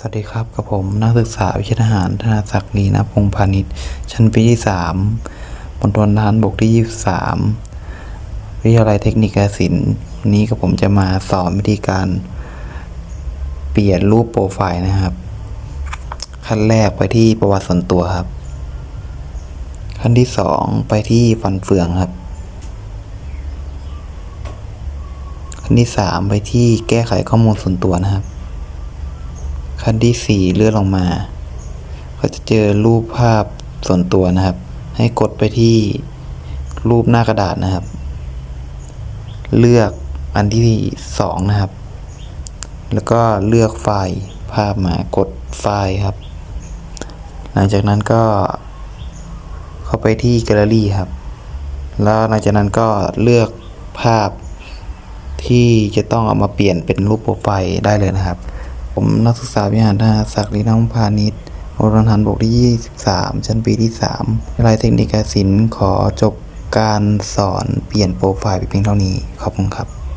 สวัสดีครับกับผมนักศึกษาวิชาทหารธนาศักดิ์ลีนะพงพาณิชย์ชั้นปีที่สามมณฑลทหารบกที่ยี่สิบสามวิทยาลัยเทคนิคกาฬสินธุ์นี้กับผมจะมาสอนวิธีการ เปลี่ยนรูปโปรไฟล์นะครับ ขั้นแรกไปที่ประวัติส่วนตัวครับ ขั้นที่สองไปที่ฟันเฟืองครับ ขั้นที่สามไปที่แก้ไขข้อมูลส่วนตัวนะครับ ขั้นที่สี่เลื่อนลงมา ก็จะเจอรูปภาพส่วนตัวนะครับ ให้กดไปที่รูปหน้ากระดาษนะครับ เลือกอันที่สองนะครับ แล้วก็เลือกไฟล์ภาพมากดไฟล์ครับ หลังจากนั้นก็เข้าไปที่แกลเลอรี่ครับ แล้วหลังจากนั้นก็เลือกภาพที่จะต้องเอามาเปลี่ยนเป็นรูปโปรไฟล์ได้เลยนะครับ ผมนักศึกษาวิทยาทหารศักดิ์ลีนองพาณิชย์โรงเรียนหารบกที่ 23 ชั้นปีที่3วิทยาลัยเทคนิคกาฬสินธุ์ขอจบการสอนเปลี่ยนโปรไฟล์ไปเพียงเท่านี้ ขอบคุณครับ